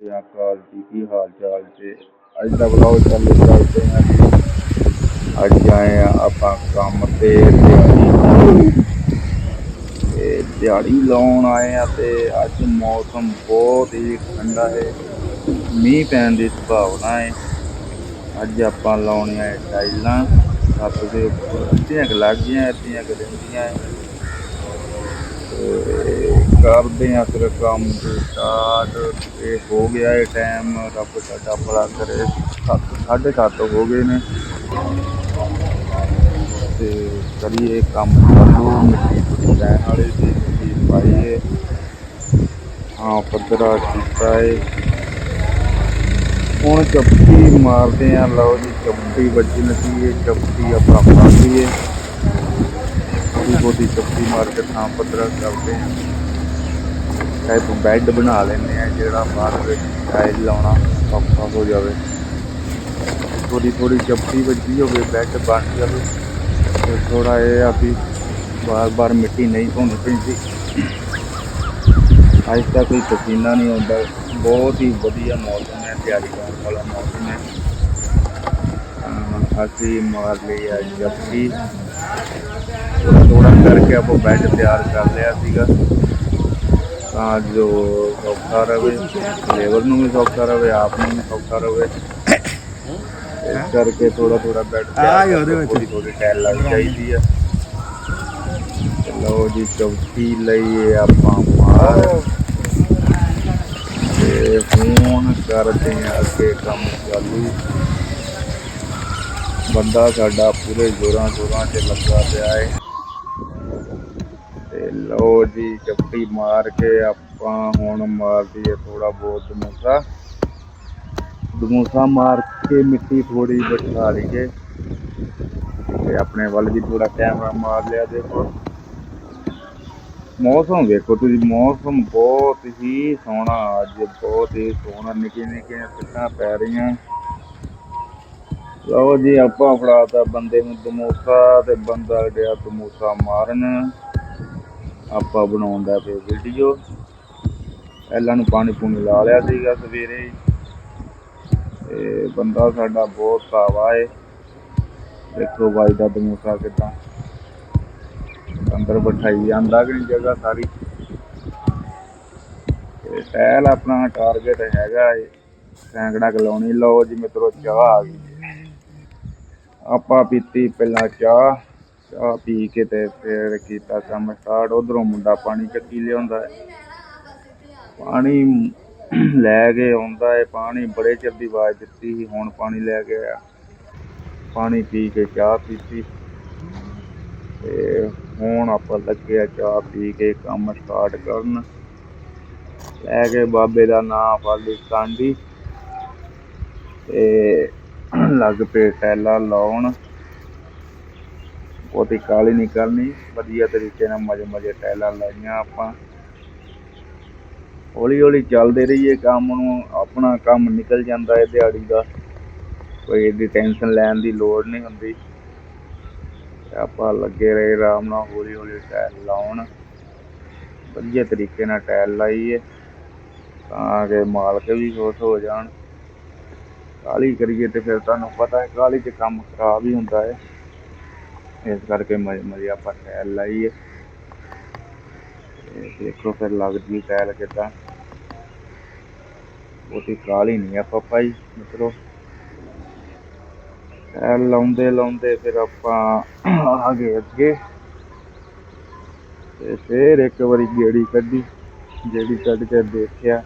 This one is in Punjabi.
ਸਤਿ ਸ਼੍ਰੀ ਅਕਾਲ ਜੀ, ਕੀ ਹਾਲ ਚਾਲ ਜੀ? ਅੱਜ ਦਾ ਵਲੌਗ ਚੱਲੇ ਚੱਲਦੇ ਹਾਂ ਅੱਜ ਆਏ ਆ ਆਪਾਂ ਕੰਮ ਤੇ ਦਿਹਾੜੀ ਤੇ ਦਿਹਾੜੀ ਲਾਉਣ ਆਏ ਆ ਤੇ ਅੱਜ ਮੌਸਮ ਬਹੁਤ ਹੀ ਠੰਡਾ ਹੈ, ਮੀਂਹ ਪੈਣ ਦੀ ਸੰਭਾਵਨਾ ਹੈ। ਅੱਜ ਆਪਾਂ ਲਾਉਣੀਆਂ ਹੈ ਟਾਈਲਾਂ, ਛੱਤ ਦੇ ਉੱਪਰ ਅੱਧੀਆਂ ਕੁ ਲੱਗ ਗਈਆਂ ਅੱਧੀਆਂ ਕੁ ਰਹਿੰਦੀਆਂ ਹੈ। ਤੇ ਕਰਦੇ ਆ ਫਿਰ ਕੰਮ ਤੇ ਸਟਾਰਟ ਇਹ ਹੋ ਗਿਆ ਇਹ ਟਾਈਮ ਰੱਬ ਸਾਡਾ ਭਲਾ ਕਰੇ। ਸੱਤ, ਸਾਢੇ ਸੱਤ ਹੋ ਗਏ ਨੇ। ਤੇ ਕਰੀਏ ਕੰਮ ਚਾਲੂ ਮਿੱਟੀ ਪੁੱਟੀ ਲੈਣ ਵਾਲੇ ਦੀ ਮਿੱਟੀ ਪਾਈਏ। ਹਾਂ, ਪੱਧਰਾ ਕੀਤਾ ਏ। ਹੁਣ ਚੱਪੀ ਮਾਰਦੇ ਆ ਲਓ ਜੀ ਚੱਪੀ ਵੱਜੀ ਨਦੀ ਇਹ ਚੱਪੀ ਆਪਾਂ ਪਾ ਲਈਏ ਥੋੜੀ ਬਹੁਤੀ ਚੱਪੀ ਮਾਰ ਕੇ ਥਾਂ ਪੱਧਰਾ ਕਰਦੇ ਆ ਚਾਹੇ ਤੂੰ ਬੈੱਡ ਬਣਾ ਲੈਂਦੇ ਆ, ਜਿਹੜਾ ਬਾਹਰ ਵਿੱਚ ਟਾਇਲ ਲਾਉਣਾ ਸੌਖਾ ਹੋ ਜਾਵੇ। ਥੋੜੀ ਥੋੜੀ ਚੱਪੀ ਵੱਜੀ ਹੋਵੇ ਬੈੱਡ ਬਣ ਜਾਵੇ। ਤੇ ਥੋੜਾ ਇਹ ਆ ਵੀ ਬਾਰ ਬਾਰ ਮਿੱਟੀ ਨਹੀਂ ਧੋਣੀ ਪੈਂਦੀ। ਅੱਜ ਤੱਕ ਕੋਈ ਪਸੀਨਾ ਨਹੀਂ ਆਉਂਦਾ। ਬਹੁਤ ਹੀ ਵਧੀਆ ਮੌਸਮ ਹੈ, ਤਿਆਰੀ ਕਰਨ ਵਾਲਾ ਮੌਸਮ ਹੈ। ਅਹ ਅਸੀਂ ਮਾਰ ਲਈ ਆ ਜੱਫੀ ਥੋੜਾ ਥੋੜਾ ਕਰਕੇ ਆਪਾਂ ਬੈੱਡ ਤਿਆਰ ਕਰ ਲਿਆ ਸੀਗਾ। ਤਾਂ ਜੋ ਸੌਖਾ ਰਵੇ ਲੇਬਰ ਨੂੰ ਵੀ ਸੌਖਾ ਰਵੇ ਆਪ ਨੂੰ ਵੀ ਸੌਖਾ ਰਵੇ। ਇਸ ਕਰਕੇ ਥੋੜਾ ਥੋੜਾ ਬੈੱਡ ਤਿਆਰ ਉਹਦੇ ਵਿੱਚ। ਥੋੜੀ ਥੋੜੀ ਟੈਲ ਲੱਗ ਚਾਹੀਦੀ ਆ। ਲਓ ਜੀ ਚੌਥੀ ਲਈਏ ਆਪਾਂ ਮਾਰ। ਤੇ ਹੁਣ ਕਰਦੇ ਆ ਅੱਗੇ ਕੰਮ ਚਾਲੂ। ਬੰਦਾ ਸਾਡਾ ਪੂਰੇ ਜ਼ੋਰਾਂ ਜ਼ੋਰਾਂ ਤੇ ਲੱਗਾ ਪਿਆ ਹੈ ਲਓ ਜੀ, ਚੱਪੀ ਮਾਰ ਕੇ ਆਪਾਂ ਹੁਣ ਮਾਰ ਦਈਏ ਥੋੜਾ ਬਹੁਤ ਦਮੂਸਾ ਦਮੂਸਾ ਮਾਰ ਕੇ ਮਿੱਟੀ ਥੋੜੀ ਬਿਠਾ ਲਈਏ। ਤੇ ਆਪਣੇ ਵੱਲ ਵੀ ਥੋੜਾ ਕੈਮਰਾ ਮਾਰ ਲਿਆ ਦੇਖੋ। ਮੌਸਮ ਵੇਖੋ ਤੁਸੀਂ, ਮੌਸਮ ਬਹੁਤ ਹੀ ਸੋਹਣਾ, ਅੱਜ ਬਹੁਤ ਹੀ ਸੋਹਣਾ ਨਿੱਕੇ ਨਿੱਕੇ ਸਿੱਟਾਂ ਪੈ ਰਹੀਆਂ। ਲਓ ਜੀ, ਆਪਾਂ ਫੜਾਤਾ ਬੰਦੇ ਨੂੰ ਦਮੋਸਾ ਤੇ ਬੰਦਾ ਗਿਆ ਦਮੋਸਾ ਮਾਰਨ। ਆਪਾਂ ਬਣਾਉਣ ਦਾ ਪਏ ਵੀਡੀਓ ਪਹਿਲਾਂ ਨੂੰ ਪਾਣੀ ਪੂਣੀ ਲਾ ਲਿਆ ਸੀਗਾ ਸਵੇਰੇ। ਤੇ ਬੰਦਾ ਸਾਡਾ ਬਹੁਤ ਸਾਵਾ ਏ। ਦੇਖੋ ਬਾਈ ਦਾ ਦਮੂਸਾ ਕਿਦਾਂ। ਅੰਦਰ ਬਿਠਾਈ ਜਾਂਦਾ ਕਿ ਨਹੀਂ ਜਗ੍ਹਾ ਸਾਰੀ। ਤੇ ਟਹਿਲ ਆਪਣਾ ਟਾਰਗੇਟ ਹੈਗਾ ਏ। ਸੈਂਕੜਾ ਕਲੋਨੀ ਲਓ ਜੀ ਮਿੱਤਰੋ, ਚਾਹ ਆ ਗਈ। ਆਪਾਂ ਪੀਤੀ ਪਹਿਲਾਂ ਚਾਹ। ਚਾਹ ਪੀ ਕੇ ਤੇ ਫਿਰ ਕੀਤਾ ਕੰਮ ਸਟਾਰਟ। ਉਧਰੋਂ ਮੁੰਡਾ ਪਾਣੀ ਚੱਕੀ ਲਿਆਉਂਦਾ ਹੈ। ਪਾਣੀ ਲੈ ਕੇ ਆਉਂਦਾ ਹੈ। ਪਾਣੀ ਬੜੇ ਚਿਰ ਦੀ ਆਵਾਜ਼ ਦਿੱਤੀ ਸੀ, ਹੁਣ ਪਾਣੀ ਲੈ ਕੇ ਆਇਆ। ਪਾਣੀ ਪੀ ਕੇ ਚਾਹ ਪੀਤੀ। ਤੇ ਹੁਣ ਆਪਾਂ ਲੱਗੇ ਆ ਚਾਹ ਪੀ ਕੇ ਕੰਮ ਸਟਾਰਟ ਕਰਨ। ਲੈ ਕੇ ਬਾਬੇ ਦਾ ਨਾਮ ਫਾਲੀ ਕਾਂਡੀ। ਤੇ ਲੱਗ ਪਏ ਟੈਲਾਂ ਲਾਉਣ। ਬਹੁਤੀ ਕਾਲੀ ਨਹੀਂ ਕਰਨੀ। ਵਧੀਆ ਤਰੀਕੇ ਨਾਲ ਮਜੇ ਮਜੇ ਟਾਇਲਾਂ ਲਾਈਆਂ ਆਪਾਂ। ਹੌਲੀ ਹੌਲੀ ਚੱਲਦੇ ਰਹੀਏ ਕੰਮ ਨੂੰ। ਆਪਣਾ ਕੰਮ ਨਿਕਲ ਜਾਂਦਾ ਹੈ ਦਿਹਾੜੀ ਦਾ। ਕੋਈ ਇਹਦੀ ਟੈਨਸ਼ਨ ਲੈਣ ਦੀ ਲੋੜ ਨਹੀਂ ਹੁੰਦੀ। ਆਪਾਂ ਲੱਗੇ ਰਹੇ ਆਰਾਮ ਨਾਲ ਹੌਲੀ ਹੌਲੀ ਟਾਇਲ ਲਾਉਣ। ਵਧੀਆ ਤਰੀਕੇ ਨਾਲ ਟਾਇਲ ਲਾਈਏ। ਤਾਂ ਕਿ ਮਾਲਕ ਵੀ ਖੁਸ਼ ਹੋ ਜਾਣ। ਕਾਲੀ ਕਰੀਏ ਤੇ ਫਿਰ ਤੁਹਾਨੂੰ ਪਤਾ ਹੈ ਕਾਲੀ 'ਚ ਕੰਮ ਖਰਾਬ ਹੀ ਹੁੰਦਾ ਹੈ। ਇਸ ਕਰਕੇ ਮਜ਼ੇ ਮਜ਼ੇ ਆਪਾਂ ਟਾਇਲ ਲਾਈਏ। ਦੇਖੋ ਫਿਰ ਲੱਗਦੀ ਟਾਇਲ ਕਿੱਦਾਂ। ਬਹੁਤੀ ਕਾਲੀ ਨਹੀਂ ਆਪਾਂ ਭਾਈ, ਮਿੱਤਰੋ। ਟਾਇਲ ਲਾਉਂਦੇ ਲਾਉਂਦੇ ਫਿਰ ਆਪਾਂ ਆ ਗਏ ਅੱਗੇ ਤੇ ਫਿਰ ਇੱਕ ਵਾਰੀ ਗੇੜੀ ਕੱਢੀ ਜਿਹੜੀ ਕੱਢ ਕੇ ਦੇਖਿਆ।